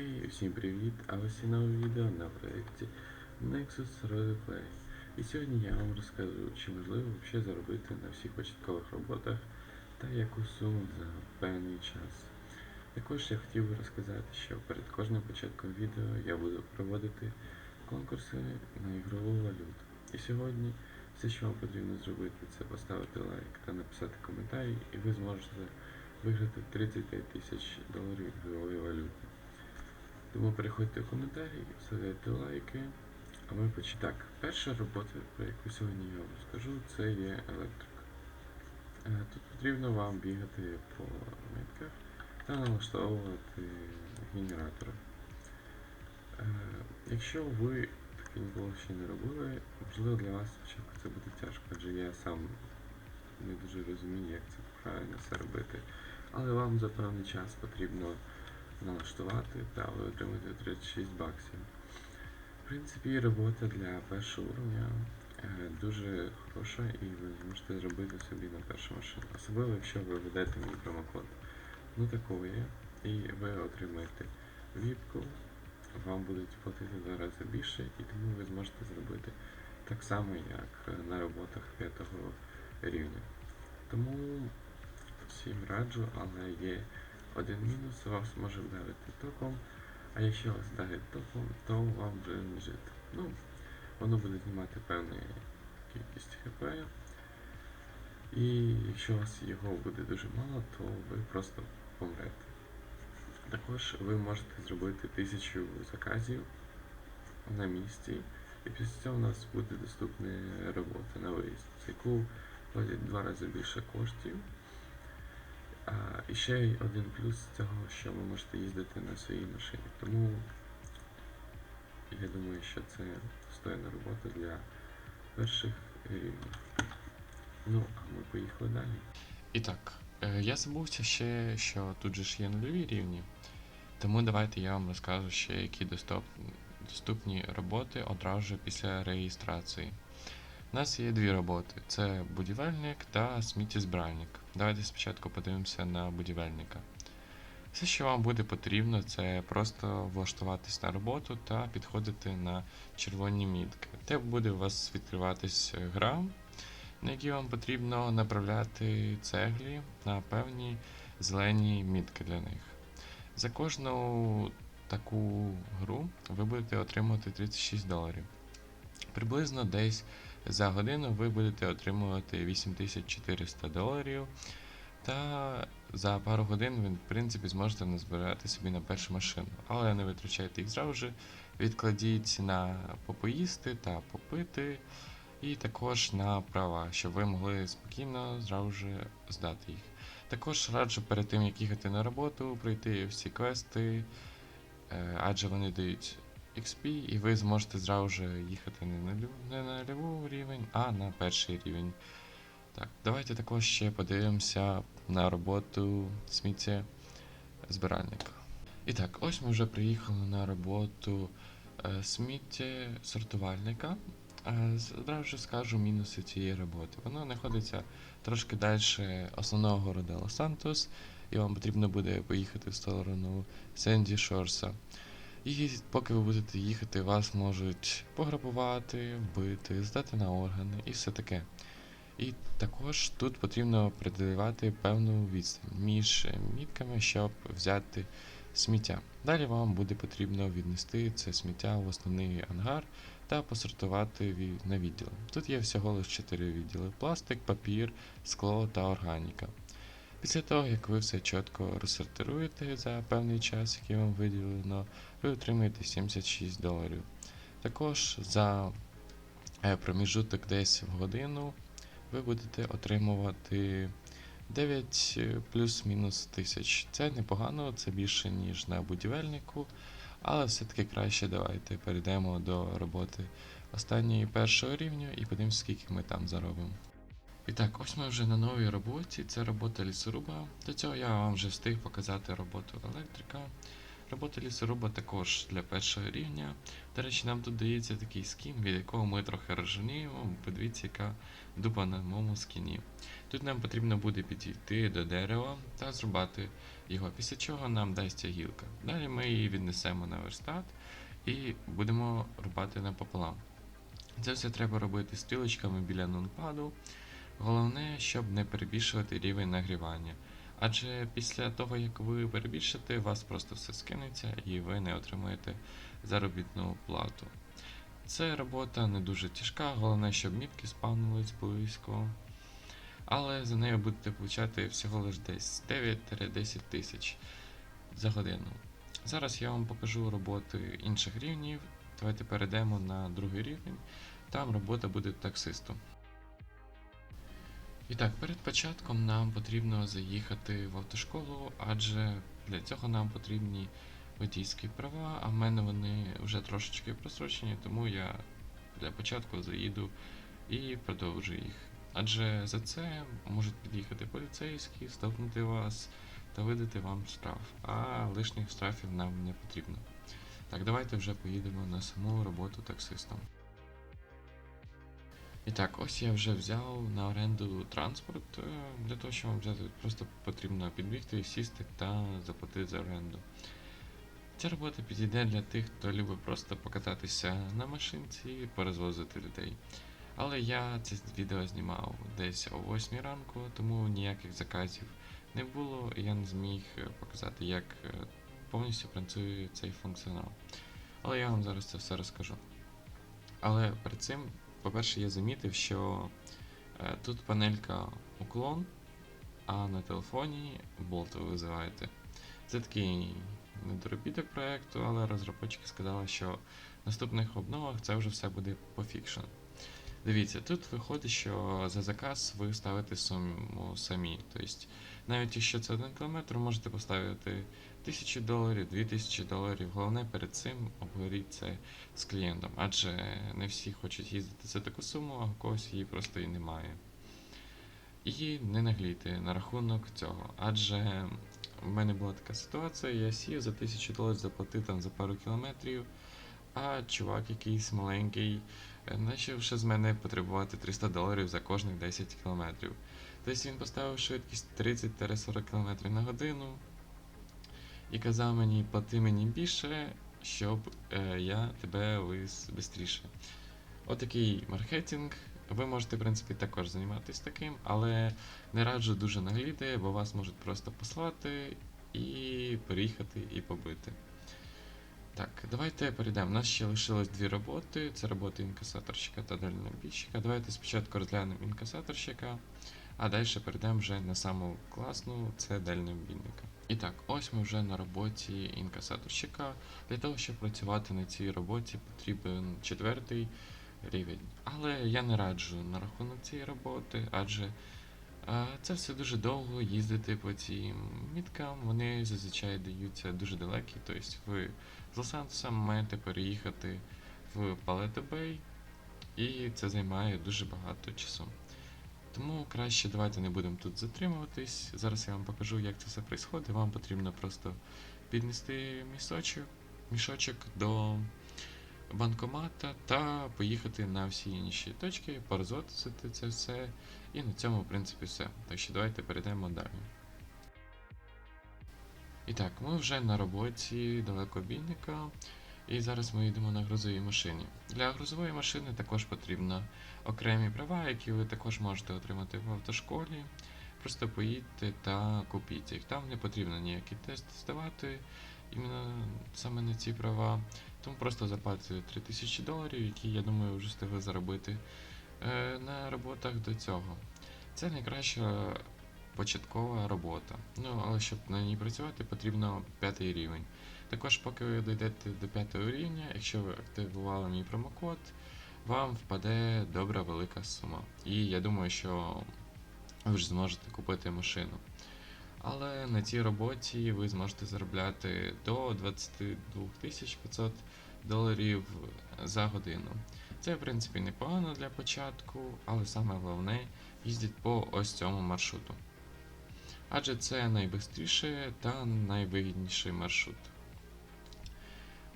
Хей, всім привіт! А ось і нове відео на проєкті Nexus Roleplay. І сьогодні я вам розкажу, чи можливо взагалі заробити на всіх початкових роботах та яку суму за певний час. Також я хотів би розказати, що перед кожним початком відео я буду проводити конкурси на ігрову валюту. І сьогодні все, що вам потрібно зробити, це поставити лайк та написати коментарі, і ви зможете виграти 35 тисяч доларів ігрової валюти. Тому переходьте в коментарі, ставляйте лайки. А ми почнемо. Так, перша робота, про яку сьогодні я вам розкажу, це є електрика. Е, Тут потрібно вам бігати по митках та налаштовувати генератори. Е, Якщо ви таке ніколи ще не робили, можливо для вас спочатку це буде тяжко, адже я сам не дуже розумію, як це правильно все робити. Але вам за певний час потрібно налаштувати та ви отримаєте 36 баксів. В принципі, робота для першого уровня е, дуже хороша і ви зможете зробити собі на першу машину. Особливо, якщо ви введете мій промокод. Ну такого є. І ви отримаєте віпку, вам будуть платити два рази більше, і тому ви зможете зробити так само, як на роботах п'ятого рівня. Тому всім раджу, але є один мінус, вас може вдарити током, а якщо вас вдарить током, то вам вже не жити. Ну, воно буде знімати певну кількість хп. І якщо у вас його буде дуже мало, то ви просто помрете. Також ви можете зробити тисячу заказів на місці, і після цього у нас буде доступна робота на виїзд, за яку платять два рази більше коштів. І ще один плюс цього, що ви можете їздити на своїй машині. Тому я думаю, що це достойна робота для перших рівнів. Ну, а ми поїхали далі. І так, е, я забувся ще, що тут же ж є нульові рівні. Тому давайте я вам розкажу ще, які доступні роботи одразу після реєстрації. У нас є дві роботи: це будівельник та сміттєзбиральник. Давайте спочатку подивимося на будівельника. Все, що вам буде потрібно, це просто влаштуватись на роботу та підходити на червоні мітки. Де буде у вас відкриватись гра, на якій вам потрібно направляти цеглі на певні зелені мітки для них. За кожну таку гру ви будете отримувати 36 доларів. Приблизно десь за годину ви будете отримувати 8400 доларів. Та за пару годин ви, в принципі, зможете назбирати собі на першу машину. Але не витрачайте їх зразу же. Відкладіть на попоїсти та попити, і також на права, щоб ви могли спокійно зразу же здати їх. Також раджу перед тим, як їхати на роботу, пройти всі квести, е, адже вони дають XP, і ви зможете зразу же їхати не на, не на ліву рівень, а на перший рівень. Так, давайте також ще подивимося на роботу сміття збиральника. І так, ось ми вже приїхали на роботу е, сміття сортувальника. Е, Одразу ж скажу мінуси цієї роботи. Вона знаходиться трошки далі основного города Лос-Сантос, і вам потрібно буде поїхати в сторону Сенді Шорса. І поки ви будете їхати, вас можуть пограбувати, вбити, здати на органи і все таке. І також тут потрібно приділяти певну відстань між мітками, щоб взяти сміття. Далі вам буде потрібно віднести це сміття в основний ангар та посортувати на відділи. Тут є всього лише 4 відділи: пластик, папір, скло та органіка. Після того, як ви все чітко розсортируєте за певний час, який вам виділено, ви отримаєте 76 доларів. Також за е, проміжуток десь в годину ви будете отримувати 9 е, плюс-мінус тисяч. Це непогано, це більше, ніж на будівельнику, але все-таки краще давайте перейдемо до роботи останньої першого рівня і подивимося, скільки ми там заробимо. І так, ось ми вже на новій роботі. Це робота лісоруба. До цього я вам вже встиг показати роботу електрика. Робота лісоруба також для першого рівня. До речі, нам тут дається такий скін, від якого ми трохи розженіємо. Подивіться, яка дуба на моєму скіні. Тут нам потрібно буде підійти до дерева та зрубати його, після чого нам дасть гілка. Далі ми її віднесемо на верстат і будемо рубати напополам. Це все треба робити стрілочками біля нунпаду. Головне, щоб не перебільшувати рівень нагрівання. Адже після того, як ви перебільшите, у вас просто все скинеться і ви не отримаєте заробітну плату. Це робота не дуже тяжка, головне, щоб мітки спавнились близько. Але за нею будете получати всього лиш десь 9-10 тисяч за годину. Зараз я вам покажу роботи інших рівнів. Давайте перейдемо на другий рівень. Там робота буде таксистом. І так, перед початком нам потрібно заїхати в автошколу, адже для цього нам потрібні водійські права, а в мене вони вже трошечки просрочені, тому я для початку заїду і продовжу їх. Адже за це можуть під'їхати поліцейські, стопнути вас та видати вам штраф, а лишніх штрафів нам не потрібно. Так, давайте вже поїдемо на саму роботу таксистом. І так, ось я вже взяв на оренду транспорт. Е, Для того, щоб вам взяти, просто потрібно підбігти, сісти та заплатити за оренду. Ця робота підійде для тих, хто любить просто покататися на машинці і порозвозити людей. Але я це відео знімав десь о 8 ранку, тому ніяких заказів не було, і я не зміг показати, як е, повністю працює цей функціонал. Але я вам зараз це все розкажу. Але перед цим, по-перше, я замітив, що е, тут панелька уклон, а на телефоні болт ви визиваєте. Це такий недоробіток проєкту, але розробники сказали, що в наступних обновах це вже все буде пофікшено. Дивіться, тут виходить, що за заказ ви ставите суму самі. Тобто, навіть якщо це 1 км, можете поставити 1000 доларів, 2000 доларів. Головне перед цим обговоріть це з клієнтом, адже не всі хочуть їздити за таку суму, а у когось її просто і немає. І не наглійте на рахунок цього, адже в мене була така ситуація, я сів за 1000 доларів заплатив там за пару кілометрів, а чувак якийсь маленький почав з мене потребувати 300 доларів за кожних 10 кілометрів. Тобто він поставив швидкість 30-40 км на годину і казав мені, плати мені більше, щоб е, я тебе вивіз швидше. Отакий маркетинг. Ви можете, в принципі, також займатися таким, але не раджу дуже нагліти, бо вас можуть просто послати і переїхати і побити. Так, давайте перейдемо. У нас ще лишилось дві роботи. Це робота інкасаторщика та дальнобійщика. Давайте спочатку розглянемо інкасаторщика, а далі перейдемо вже на саму класну, це дальнобійника. І так, ось ми вже на роботі інкасаторщика. Для того, щоб працювати на цій роботі, потрібен четвертий рівень. Але я не раджу на рахунок цієї роботи, адже це все дуже довго їздити по цим міткам. Вони зазвичай даються дуже далекі. Тобто ви з Лос-Анджелеса маєте переїхати в Палето Бей, і це займає дуже багато часу. Тому краще давайте не будемо тут затримуватись. Зараз я вам покажу, як це все відбувається. Вам потрібно просто піднести місочок, мішочок до банкомата та поїхати на всі інші точки, порозводити це все. І на цьому, в принципі, все. Так що давайте перейдемо далі. І так, ми вже на роботі далекобійника. І зараз ми йдемо на грузовій машині. Для грузової машини також потрібно окремі права, які ви також можете отримати в автошколі. Просто поїдьте та купіть їх. Там не потрібно ніякі тести здавати іменно саме на ці права. Тому просто заплатите 3000 доларів, які, я думаю, вже встигли заробити е, на роботах до цього. Це найкраща початкова робота. Ну, але щоб на ній працювати, потрібно п'ятий рівень. Також, поки ви дійдете до п'ятого рівня, якщо ви активували мій промокод, вам впаде добра велика сума. І я думаю, що ви ж зможете купити машину. Але на цій роботі ви зможете заробляти до 22 500 доларів за годину. Це, в принципі, непогано для початку, але саме головне їздять по ось цьому маршруту. Адже це найбистріший та найвигідніший маршрут.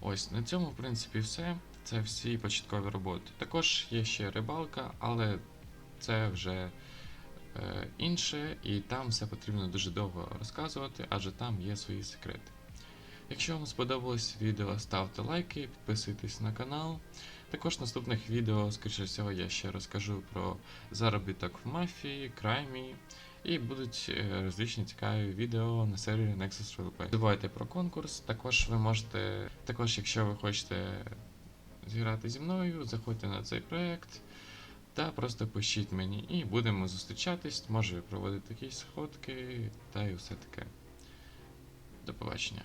Ось на цьому, в принципі, все. Це всі початкові роботи. Також є ще рибалка, але це вже інше, і там все потрібно дуже довго розказувати, адже там є свої секрети. Якщо вам сподобалось відео, ставте лайки, підписуйтесь на канал. Також в наступних відео, скоріше всього, я ще розкажу про заробіток в мафії, краймі, і будуть е, розличні цікаві відео на сервері Nexus. Не забувайте про конкурс. Також ви можете, також, якщо ви хочете зіграти зі мною, заходьте на цей проект та просто пишіть мені, і будемо зустрічатись, може проводити якісь сходки та й все таке. До побачення.